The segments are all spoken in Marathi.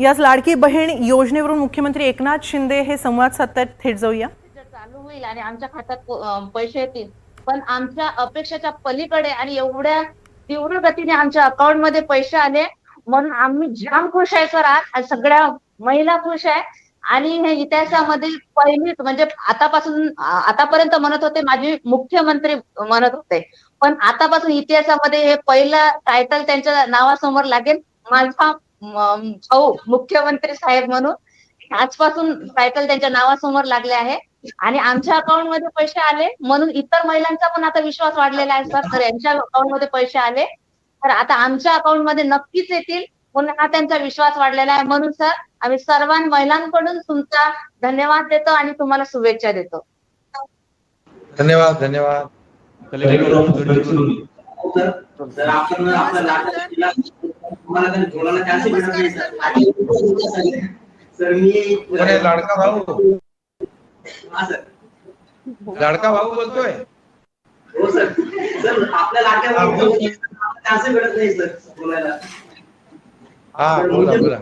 याच लाडकी बहीण योजनेवरून मुख्यमंत्री एकनाथ शिंदे हे संवाद साधतात थेट जाऊया. चालू होईल आणि आमच्या खात्यात पैसे येतील पण आमच्या अपेक्षेच्या पलीकडे आणि एवढ्या तीव्र गतीने आमच्या अकाउंटमध्ये पैसे आले म्हणून आम्ही जाम खुश आहे सर. आज सगळ्या महिला खुश आहे. आणि हे इतिहासामध्ये पहिलीच म्हणजे आतापासून आतापर्यंत म्हणत होते माझे मुख्यमंत्री म्हणत होते. पण आतापासून इतिहासामध्ये हे पहिलं टायटल त्यांच्या नावासमोर लागेल. माझा भाऊ मुख्यमंत्री साहेब म्हणून. आजपासून टायटल त्यांच्या नावासमोर लागले आहे. आणि आमच्या अकाउंटमध्ये पैसे आले. म्हणून इतर महिलांचा पण आता विश्वास वाढलेला आहे सर तर यांच्या अकाउंटमध्ये पैसे आले. तर आता आमच्या अकाउंटमध्ये नक्कीच येतील. म्हणून हा त्यांचा विश्वास वाढलेला आहे. म्हणून सर आम्ही सर्व महिलांकडून तुमचा धन्यवाद देतो आणि तुम्हाला शुभेच्छा देतो. धन्यवाद धन्यवाद. तर तुम्हाला काही बोलायला चान्स भेटत नाही. सर मी? लाडका भाऊ. हा सर. लाडका भाऊ बोलतोय. हो सर. सर आपल्या लाट्या चान्स भेटत नाही सर बोलायला. हा बोला बोला.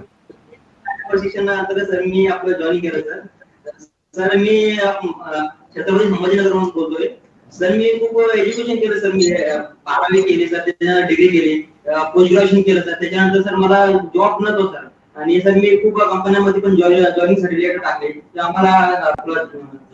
प्रशिक्षण अंतर्गत सर मी आपलं जॉईन केलं सर. सर मी छत्रपती संभाजीनगरहून बोलतोय. सर मी खूप एज्युकेशन केलं सर मी बारावी केली सर त्याच्यानंतर डिग्री केली पोस्ट ग्रॅज्युएशन केलं सर त्याच्यानंतर सर मला जॉब नव्हतो सर. आणि सर मी खूप कंपन्यांमध्ये पण जॉईनिंग सर्टिफिकेट टाकले. आम्हाला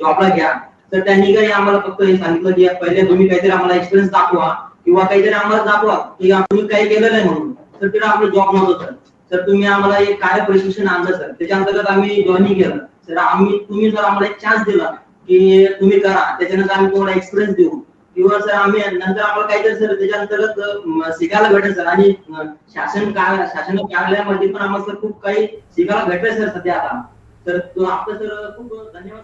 जॉबला घ्या. तर त्यांनी काही आम्हाला फक्त हे सांगितलं की पहिले तुम्ही काहीतरी आम्हाला एक्सपिरियन्स दाखवा किंवा काहीतरी आम्हाला दाखवा की तुम्ही काही केलं नाही म्हणून. तर तिला आपलं जॉब नव्हतं सर. सर तुम्ही आम्हाला एक काय प्रशिक्षण आणलं सर. त्याच्या अंतर्गत आम्ही जॉईनिंग केलं. सर आम्ही तुम्ही जर आम्हाला एक चान्स दिला की तुम्ही करा. त्याच्यानंतर आम्ही तुम्हाला एक्सपिरियन्स देऊ. किंवा सर आम्ही नंतर आम्हाला काहीतरी सर त्याच्या अंतर्गत शिकायला भेटेल सर आणि शासन कार्य शासन कार्यालयामध्ये पण आम्हाला सर खूप काही शिकायला भेटेल सर सध्या आता. तर तो आपलं सर खूप धन्यवाद.